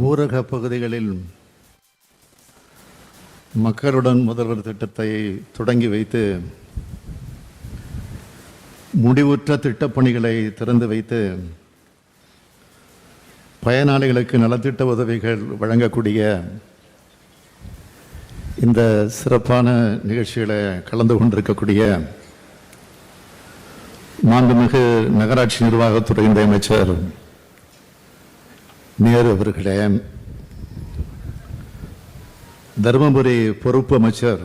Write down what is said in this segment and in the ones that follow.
ஊரக பகுதிகளில் மக்களுடன் முதல்வர் திட்டத்தை தொடங்கி வைத்து முடிவுற்ற திட்டப்பணிகளை திறந்து வைத்து பயனாளிகளுக்கு நலத்திட்ட உதவிகள் வழங்கக்கூடிய இந்த சிறப்பான நிகழ்ச்சிகளை கலந்து கொண்டிருக்கக்கூடிய மாண்புமிகு நகராட்சி நிர்வாகத்துறையினுடைய அமைச்சர் நேரு அவர்களே தருமபுரி பொறுப்பு அமைச்சர்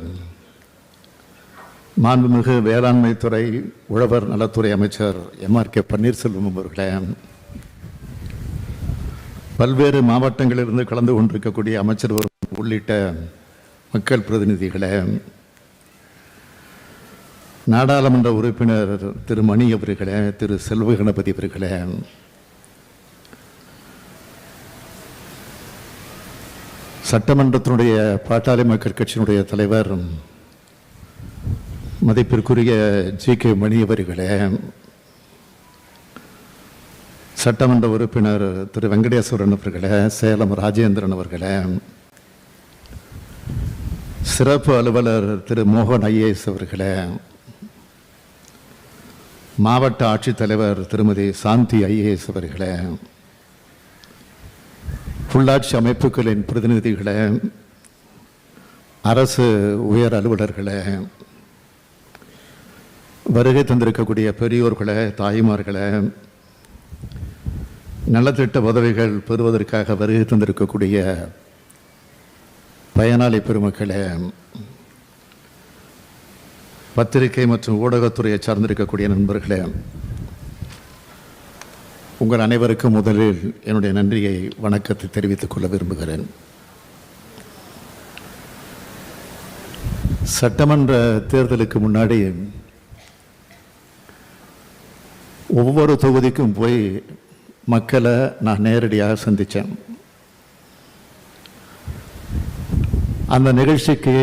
மாண்புமிகு வேளாண்மைத்துறை உழவர் நலத்துறை அமைச்சர் எம்ஆர் கே பன்னீர்செல்வம் அவர்களே பல்வேறு மாவட்டங்களிலிருந்து கலந்து கொண்டிருக்கக்கூடிய அமைச்சர் உள்ளிட்ட மக்கள் பிரதிநிதிகளே நாடாளுமன்ற உறுப்பினர் திரு மணி அவர்களே திரு செல்வ கணபதி அவர்களே சட்டமன்றத்தினுடைய பாட்டாளி மக்கள் கட்சியினுடைய தலைவர் மதிப்பிற்குரிய ஜி. கே. மணி அவர்களே சட்டமன்ற உறுப்பினர் திரு. வெங்கடேஸ்வரன் அவர்களே சேலம் ராஜேந்திரன் அவர்களே சிறப்பு அலுவலர் திரு. மோகன் ஐஏஎஸ் அவர்களே மாவட்ட ஆட்சித்தலைவர் திருமதி சாந்தி ஐஏஎஸ் அவர்களே உள்ளாட்சி அமைப்புகளின் பிரதிநிதிகளை அரசு உயர் அலுவலர்களை வருகை தந்திருக்கக்கூடிய பெரியோர்களை தாய்மார்களை நலத்திட்ட உதவிகள் பெறுவதற்காக வருகை தந்திருக்கக்கூடிய பயனாளி பெருமக்களே பத்திரிகை மற்றும் ஊடகத்துறையை சார்ந்திருக்கக்கூடிய நண்பர்களே உங்கள் அனைவருக்கும் முதலில் என்னுடைய நன்றியை வணக்கத்தை தெரிவித்துக் கொள்ள விரும்புகிறேன். சட்டமன்ற தேர்தலுக்கு முன்னாடி ஒவ்வொரு தொகுதிக்கும் போய் மக்களை நான் நேரடியாக சந்தித்தேன். அந்த நிகழ்ச்சிக்கு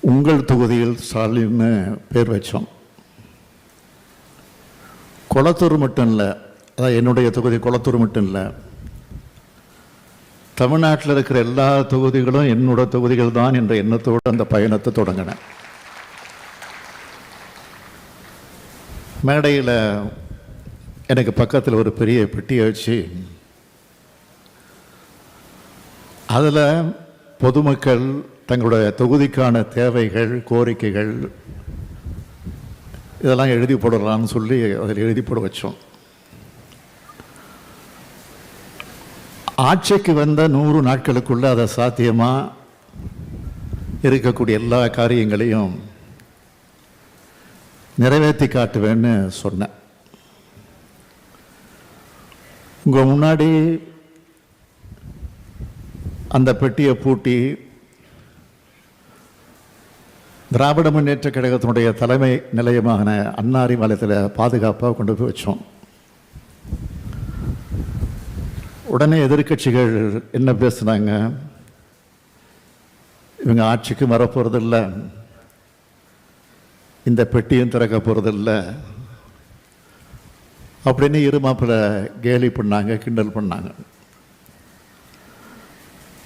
உங்கள் தொகுதியில் ஸ்டாலின்னு பேர் வச்சோம். குளத்தூர் மட்டும் இல்லை அதான் என்னுடைய தொகுதி குளத்தூர் மட்டும் இல்லை தமிழ்நாட்டில் இருக்கிற எல்லா தொகுதிகளும் என்னோட தொகுதிகள் தான் என்ற எண்ணத்தோடு அந்த பயணத்தை தொடங்கினேன் மேடையில் எனக்கு பக்கத்தில் ஒரு பெரிய பெட்டியை வச்சு அதில் பொதுமக்கள் தங்களுடைய தொகுதிக்கான தேவைகள் கோரிக்கைகள் இதெல்லாம் எழுதி போடலான்னு சொல்லி அதில் எழுதி போட வச்சோம். ஆட்சிக்கு வந்த நூறு நாட்களுக்குள்ள அதை சாத்தியமாக இருக்கக்கூடிய எல்லா காரியங்களையும் நிறைவேற்றி காட்டுவேன்னு சொன்னேன். உங்கள் முன்னாடி அந்த பெட்டியை பூட்டி திராவிட முன்னேற்ற கழகத்தினுடைய தலைமை நிலையமான அன்னாரி மலத்தில் பாதுகாப்பாக கொண்டு போய் வச்சோம். உடனே எதிர்க்கட்சிகள் என்ன பேசுனாங்க? இவங்க ஆட்சிக்கு வரப்போறதில்ல இந்த பெட்டியும் திறக்க போகிறதில்ல அப்படின்னு இருமாப்பில் கேலி பண்ணாங்க கிண்டல் பண்ணாங்க.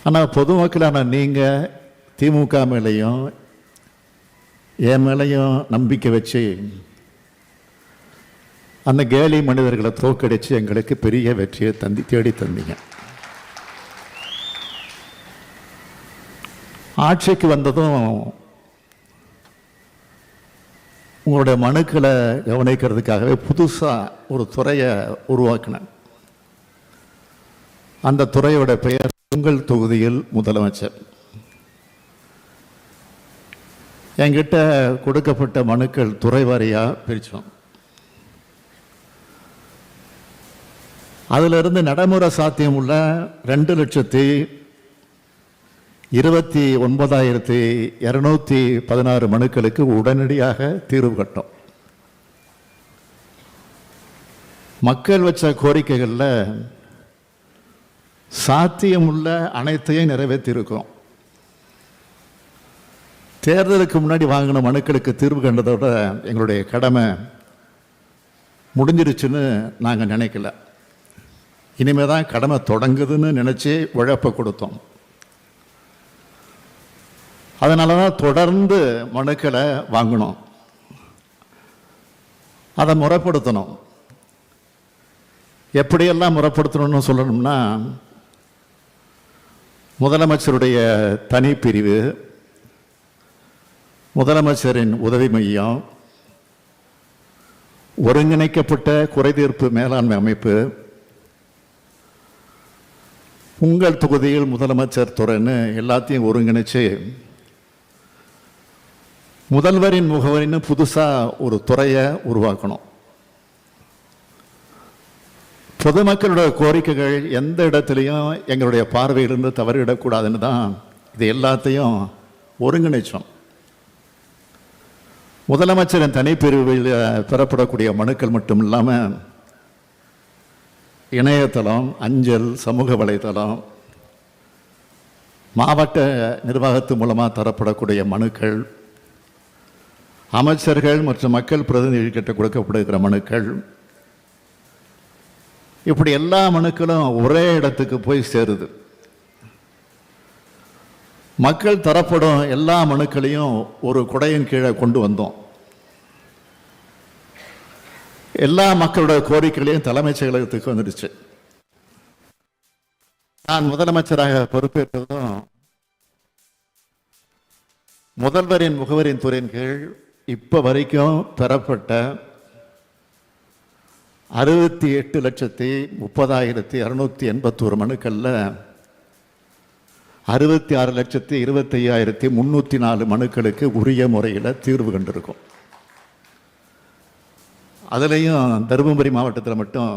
ஆனால் பொதுமக்களான நீங்கள் திமுக மேலேயும் என் மேலேயும் நம்பிக்கை வச்சு அந்த கேலி மனிதர்களை தோக்கடிச்சு எங்களுக்கு பெரிய வெற்றியை தந்தி தேடி தந்தீங்க. ஆட்சிக்கு வந்ததும் உங்களுடைய மனுக்களை கவனிக்கிறதுக்காகவே புதுசாக ஒரு துறையை உருவாக்கினேன். அந்த துறையோட பெயர் உங்கள் தொகுதியில் முதலமைச்சர். என்கிட்ட கொடுக்கப்பட்ட மனுக்கள் துறைவாரியாக பிரித்தோம் அதிலிருந்து நடைமுறை சாத்தியம் உள்ள ரெண்டு லட்சத்தி இருபத்தி ஒன்பதாயிரத்தி இரநூத்தி பதினாறு மனுக்களுக்கு உடனடியாக தீர்வு கட்டோம். மக்கள் வச்ச கோரிக்கைகளில் சாத்தியமுள்ள அனைத்தையும் நிறைவேற்றியிருக்கிறோம் தேர்தலுக்கு முன்னாடி வாங்கின மனுக்களுக்கு தீர்வு கண்டதோட எங்களுடைய கடமை முடிஞ்சிருச்சுன்னு நாங்கள் நினைக்கல. இனிமே தான் கடமை தொடங்குதுன்னு நினச்சி உழைப்பை கொடுத்தோம். அதனால தான் தொடர்ந்து மனுக்களை வாங்கணும் அதை முறைப்படுத்தணும். எப்படியெல்லாம் முறைப்படுத்தணும்னு சொல்லணும்னா முதலமைச்சருடைய தனிப்பிரிவு முதலமைச்சரின் உதவி மையம் ஒருங்கிணைக்கப்பட்ட குறைதீர்ப்பு மேலாண்மை அமைப்பு உங்கள் தொகுதியில் முதலமைச்சர் துறைன்னு எல்லாத்தையும் ஒருங்கிணைச்சு முதல்வரின் முகவரின்னு புதுசாக ஒரு துறையை உருவாக்கணும். பொதுமக்களோட கோரிக்கைகள் எந்த இடத்துலையும் எங்களுடைய பார்வையிலிருந்து தவறிவிடக்கூடாதுன்னு தான் இது எல்லாத்தையும் ஒருங்கிணைச்சோம். முதலமைச்சரின் தனிப்பிரிவில் பெறப்படக்கூடிய மனுக்கள் மட்டும் இல்லாமல் இணையதளம் அஞ்சல் சமூக வலைதளம் மாவட்ட நிர்வாகத்து மூலமாக தரப்படக்கூடிய மனுக்கள் அமைச்சர்கள் மற்றும் மக்கள் பிரதிநிதிகிட்ட கொடுக்கப்படுகிற மனுக்கள் இப்படி எல்லா மனுக்களும் ஒரே இடத்துக்கு போய் சேருது. மக்கள் தரப்படும் எல்லா மனுக்களையும் ஒரு குடையின் கீழே கொண்டு வந்தோம். எல்லா மக்களோட கோரிக்கைகளையும் தலைமைச் செயலகத்துக்கு வந்துடுச்சு. நான் முதலமைச்சராக பொறுப்பேற்றதும் முதல்வரின் முகவரின் துறையின் கீழ் இப்போ வரைக்கும் பெறப்பட்ட அறுபத்தி எட்டு லட்சத்தி முப்பதாயிரத்தி இரநூத்தி எண்பத்தோரு மனுக்களில் அறுபத்தி ஆறு லட்சத்தி இருபத்தி ஐயாயிரத்தி முந்நூற்றி நாலு மனுக்களுக்கு உரிய முறையில் தீர்வு கண்டிருக்கும். அதுலேயும் தருமபுரி மாவட்டத்தில் மட்டும்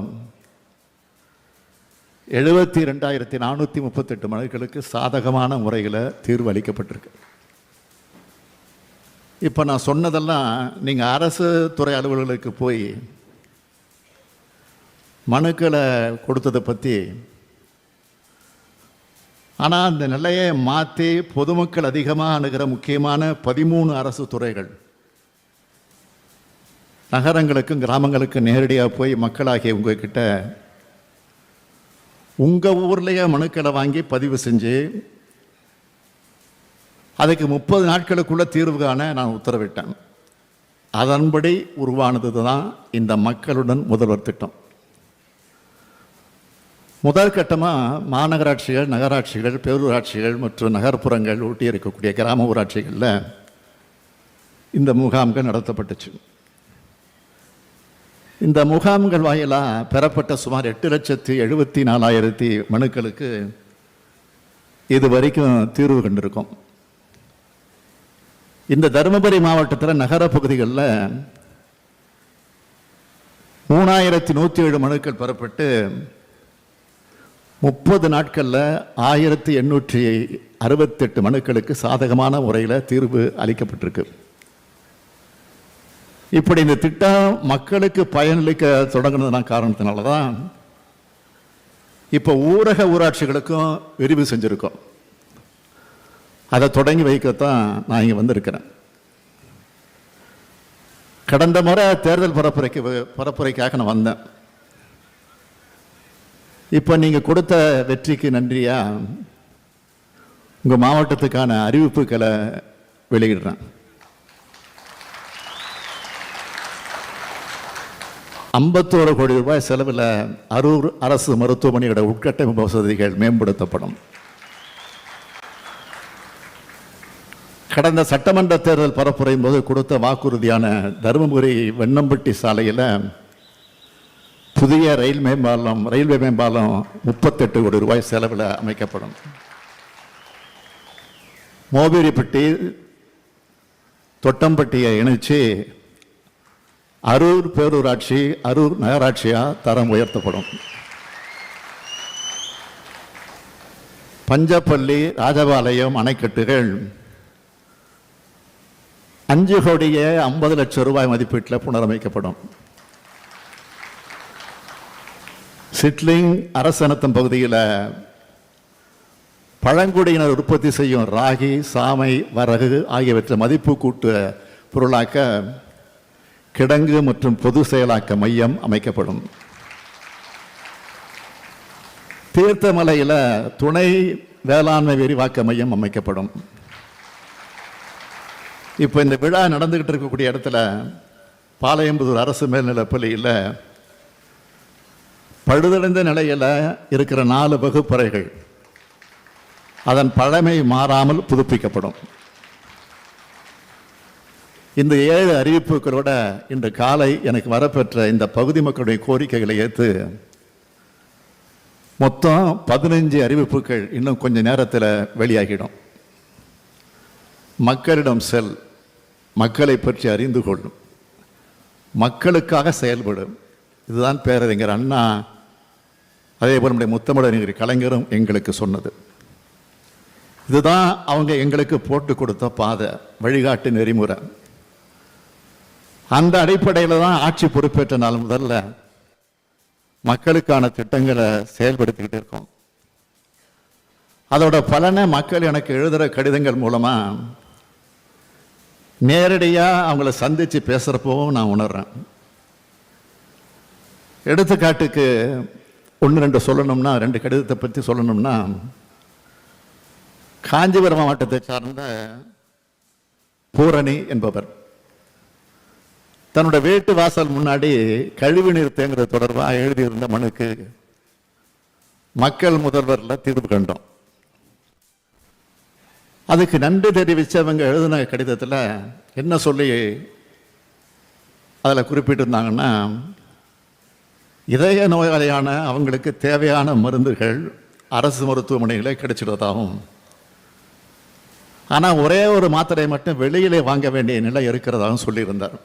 எழுபத்தி ரெண்டாயிரத்தி நானூற்றி முப்பத்தெட்டு மனுக்களுக்கு சாதகமான முறையில் தீர்வு அளிக்கப்பட்டிருக்கு. இப்போ நான் சொன்னதெல்லாம் நீங்கள் அரசு துறை அலுவலர்களுக்கு போய் மனுக்களை கொடுத்ததை பற்றி ஆனால் அந்த நிலையை மாற்றி பொதுமக்கள் அதிகமாக அணுகிற முக்கியமான பதிமூணு அரசு துறைகள் நகரங்களுக்கும் கிராமங்களுக்கும் நேரடியாக போய் மக்களாகிய உங்ககிட்ட உங்கள் ஊர்லேயே மனுக்களை வாங்கி பதிவு செஞ்சு அதுக்கு முப்பது நாட்களுக்குள்ளே தீர்வு காண நான் உத்தரவிட்டேன். அதன்படி உருவானது தான் இந்த மக்களுடன் முதல்வர் திட்டம். முதல் கட்டமாக மாநகராட்சிகள் நகராட்சிகள் பேரூராட்சிகள் மற்றும் நகர்ப்புறங்கள் ஒட்டி இருக்கக்கூடிய கிராம ஊராட்சிகளில் இந்த முகாம்கள் நடத்தப்பட்டுச்சு. இந்த முகாம்கள் வாயிலாக பெறப்பட்ட சுமார் எட்டு லட்சத்தி எழுபத்தி நாலாயிரத்தி மனுக்களுக்கு இது வரைக்கும் தீர்வு கண்டிருக்கும். இந்த தருமபுரி மாவட்டத்தில் நகர பகுதிகளில் மூணாயிரத்தி நூற்றி ஏழு மனுக்கள் பெறப்பட்டு முப்பது நாட்களில் ஆயிரத்தி எண்ணூற்றி அறுபத்தெட்டு மனுக்களுக்கு சாதகமான முறையில் தீர்வு அளிக்கப்பட்டிருக்கு. இப்படி இந்த திட்டம் மக்களுக்கு பயனளிக்க தொடங்கினதுனா காரணத்தினால தான் இப்போ ஊரக ஊராட்சிகளுக்கும் விரிவு செஞ்சுருக்கோம். அதை தொடங்கி வைக்கத்தான் நான் இங்கே வந்திருக்கிறேன். கடந்த முறை தேர்தல் பரப்புரைக்கு பரப்புரைக்காக நான் வந்தேன். இப்போ நீங்கள் கொடுத்த வெற்றிக்கு நன்றியாக உங்கள் மாவட்டத்துக்கான அறிவிப்புகளை வெளியிடுறேன். ஐம்பத்தோரு கோடி ரூபாய் செலவில் அரூர் அரசு மருத்துவமனையோட உட்கட்டமைப்பு வசதிகள் மேம்படுத்தப்படும். கடந்த சட்டமன்ற தேர்தல் பரப்புரையும் போது கொடுத்த வாக்குறுதியான தருமபுரி வெண்ணம்பட்டி சாலையில் புதிய ரயில் மேம்பாலம் ரயில்வே மேம்பாலம் முப்பத்தெட்டு கோடி ரூபாய் செலவில் அமைக்கப்படும். மோபிரிப்பட்டி தொட்டம்பட்டியை இணைச்சு அரூர் பேரூராட்சி அரூர் நகராட்சியாக தரம் உயர்த்தப்படும். பஞ்சப்பள்ளி ராஜபாளையம் அணைக்கட்டுகள். அஞ்சு கோடியே ஐம்பது லட்சம் ரூபாய் மதிப்பீட்டில் புனரமைக்கப்படும். சிட்லிங் அரசனத்தம் பகுதியில் பழங்குடியினர் உற்பத்தி செய்யும் ராகி சாமை வரகு ஆகியவற்றை மதிப்பு கூட்டு பொருளாக்க கிடங்கு மற்றும் பொது செயலாக்க மையம் அமைக்கப்படும். தீர்த்தமலையில் துணை வேளாண்மை விரிவாக்க மையம் அமைக்கப்படும். இப்போ இந்த விழா நடந்துகிட்டு இருக்கக்கூடிய இடத்துல பாளையம்புதூர் அரசு மேல்நிலைப் பள்ளியில் பழுதடைந்த நிலையில் இருக்கிற நாலு வகுப்பறைகள் அதன் பழமை மாறாமல் புதுப்பிக்கப்படும். இந்த ஏழு அறிவிப்புகளோட இன்று காலை எனக்கு வரப்பெற்ற இந்த பகுதி மக்களுடைய கோரிக்கைகளை ஏற்று மொத்தம் பதினஞ்சு அறிவிப்புகள் இன்னும் கொஞ்ச நேரத்தில் வெளியாகிடும். மக்களிடம் செல் மக்களை பற்றி அறிந்து கொள்ளும். மக்களுக்காக செயல்படும். இதுதான் பேரறிஞர் அண்ணா அதே போல் நம்முடைய முத்தமிழறிஞர் கலைஞரும் எங்களுக்கு சொன்னது. இதுதான் அவங்க எங்களுக்கு போட்டு கொடுத்த பாதை வழிகாட்டு நெறிமுறை. அந்த அடிப்படையில் தான் ஆட்சி பொறுப்பேற்ற நாள் முதல்ல மக்களுக்கான திட்டங்களை செயல்படுத்திக்கிட்டு இருக்கோம். அதோட பலனை மக்கள் எனக்கு எழுதுகிற கடிதங்கள் மூலமாக நேரடியாக அவங்கள சந்தித்து பேசுகிறப்பவும் நான் உணர்றேன். எடுத்துக்காட்டுக்கு ஒன்று ரெண்டு சொல்லணும்னா ரெண்டு கடிதத்தை பற்றி சொல்லணும்னா காஞ்சிபுரம் மாவட்டத்தை சார்ந்த பூரணி என்பவர். தன்னோட வீட்டு வாசல் முன்னாடி கழிவுநீர் தேங்குறது தொடர்பாக எழுதியிருந்த மனுக்கு மக்கள் முதல்வரில் தீர்வு கண்டோம். அதுக்கு நன்றி தெரிவித்தவங்க எழுதின கடிதத்தில் என்ன சொல்லி அதில் குறிப்பிட்டிருந்தாங்கன்னா இதய நோயாளியான அவங்களுக்கு தேவையான மருந்துகள் அரசு மருத்துவமனைகளே கிடைச்சிடுவதாகவும் ஆனால் ஒரே ஒரு மாத்திரை மட்டும் வெளியிலே வாங்க வேண்டிய நிலை இருக்கிறதாகவும் சொல்லியிருந்தார்.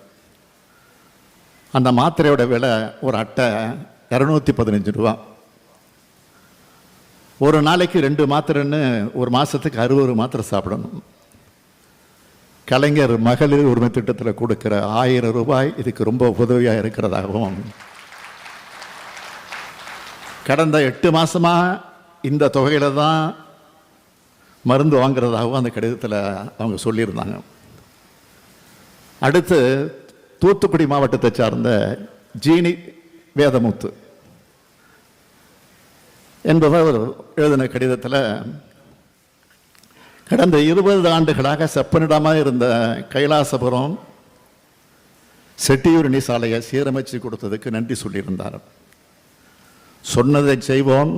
அந்த மாத்திரையோட விலை ஒரு அட்டை இரநூத்தி பதினஞ்சு ரூபா. ஒரு நாளைக்கு ரெண்டு மாத்திரைன்னு ஒரு மாதத்துக்கு அறுபது மாத்திரை சாப்பிடணும். கலைஞர் மகளிர் உரிமை திட்டத்தில் கொடுக்குற ஆயிரம் ரூபாய் இதுக்கு ரொம்ப உதவியாக இருக்கிறதாகவும் கடந்த எட்டு மாதமாக இந்த தொகையில் தான் மருந்து வாங்குறதாகவும் அந்த கடிதத்தில் அவங்க சொல்லியிருந்தாங்க. அடுத்து தூத்துக்குடி மாவட்டத்தை சார்ந்த ஜீனி வேதமுத்து என்பவர் எழுதின கடிதத்தில் கடந்த இருபது ஆண்டுகளாக செப்பனிடமாக இருந்த கைலாசபுரம் செட்டியூரணி சாலையை சீரமைச்சு கொடுத்ததுக்கு நன்றி சொல்லியிருந்தார். சொன்னதை செய்வோம்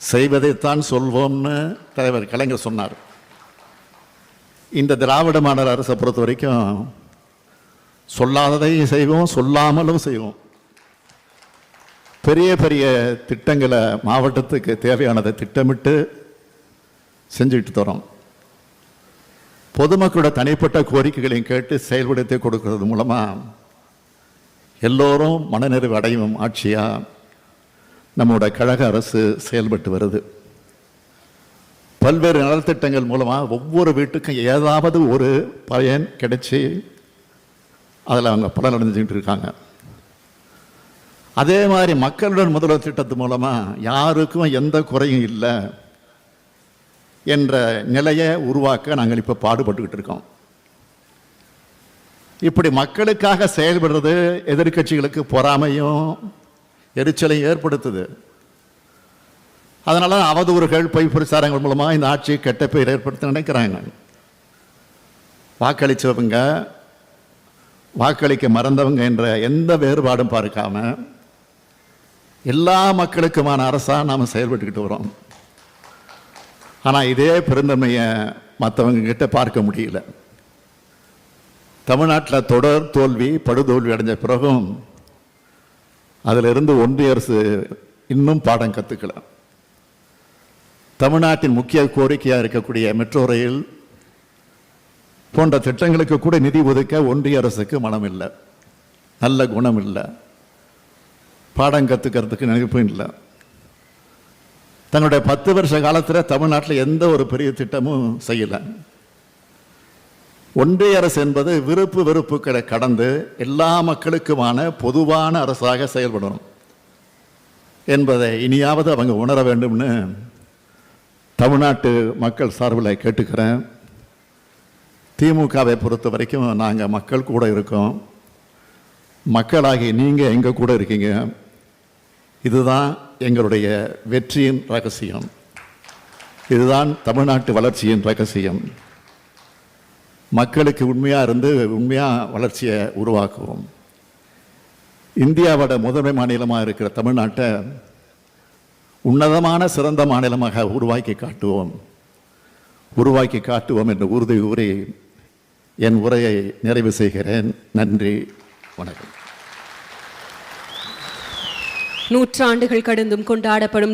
செய்வதைத்தான் சொல்வோம்னு தலைவர் கலைஞர் சொன்னார். இந்த திராவிட மாடல் அரசை பொறுத்த வரைக்கும் சொல்லாததையும் செய்வோம் சொல்லாமலும் செய்வோம். பெரிய பெரிய திட்டங்களை மாவட்டத்துக்கு தேவையானதை திட்டமிட்டு செஞ்சுக்கிட்டு தரோம். பொதுமக்களோட தனிப்பட்ட கோரிக்கைகளையும் கேட்டு செயல்படுத்தி கொடுக்கறது மூலமாக எல்லோரும் மனநிறைவு அடையும் ஆட்சியாக நம்மோட கழக அரசு செயல்பட்டு வருது. பல்வேறு நலத்திட்டங்கள் மூலமாக ஒவ்வொரு வீட்டுக்கும் ஏதாவது ஒரு பயன் கிடைச்சி அதில் அவங்க பலன் அடைஞ்சுக்கிட்டு இருக்காங்க. அதே மாதிரி மக்களுடன் முதல்வர் திட்டத்து மூலமாக யாருக்கும் எந்த குறையும் இல்லை என்ற நிலையை உருவாக்க நாங்கள் இப்போ பாடுபட்டுக்கிட்டு இருக்கோம். இப்படி மக்களுக்காக செயல்படுறது எதிர்க்கட்சிகளுக்கு பொறாமையும் எரிச்சலையும் ஏற்படுத்துது. அதனால அவதூறுகள் பொய் பிரச்சாரங்கள் மூலமாக இந்த ஆட்சி கெட்ட பேர் ஏற்படுத்த நினைக்கிறாங்க. வாக்களித்தவங்க வாக்களிக்க மறந்தவங்க என்ற எந்த வேறுபாடும் பார்க்காம எல்லா மக்களுக்குமான அரசாக நாம் செயல்பட்டுக்கிட்டு வரோம். ஆனால் இதே பெருந்தன்மையை மற்றவங்க கிட்ட பார்க்க முடியல. தமிழ்நாட்டில் தொடர் தோல்வி படுதோல்வி அடைஞ்ச பிறகும் அதிலிருந்து ஒன்றிய அரசு இன்னும் பாடம் கற்றுக்கல தமிழ்நாட்டின் முக்கிய கோரிக்கையாக இருக்கக்கூடிய மெட்ரோ ரயில் போன்ற திட்டங்களுக்கு கூட நிதி ஒதுக்க ஒன்றிய அரசுக்கு மனம் இல்லை நல்ல குணம் இல்லை பாடம் கற்றுக்கிறதுக்கு நினைப்பும் இல்லை. தன்னுடைய பத்து வருஷ காலத்தில் தமிழ்நாட்டில் எந்த ஒரு பெரிய திட்டமும் செய்யலை. ஒன்றிய அரசு என்பது விருப்பு வெறுப்புகளை கடந்து எல்லா மக்களுக்குமான பொதுவான அரசாக செயல்படணும் என்பதை இனியாவது அவங்க உணர வேண்டும்னு தமிழ்நாட்டு மக்கள் சார்பில் கேட்டுக்கிறேன். திமுகவை பொறுத்த வரைக்கும் நாங்கள் மக்கள் கூட இருக்கோம். மக்களாகி நீங்கள் எங்கள் கூட இருக்கீங்க? இதுதான் எங்களுடைய வெற்றியின் ரகசியம். இதுதான் தமிழ்நாட்டு வளர்ச்சியின் ரகசியம். மக்களுக்கு உண்மையாக இருந்து உண்மையாக வளர்ச்சியை உருவாக்குவோம். இந்தியாவோட முதன்மை மாநிலமாக இருக்கிற தமிழ்நாட்டை உன்னதமான சிறந்த மாநிலமாக உருவாக்கி காட்டுவோம். உருவாக்கி காட்டுவோம் என்று உறுதி கூறி என் உரையை நிறைவு செய்கிறேன். நன்றி வணக்கம். நூற்றாண்டுகள் கடந்தும் கொண்டாடப்படும்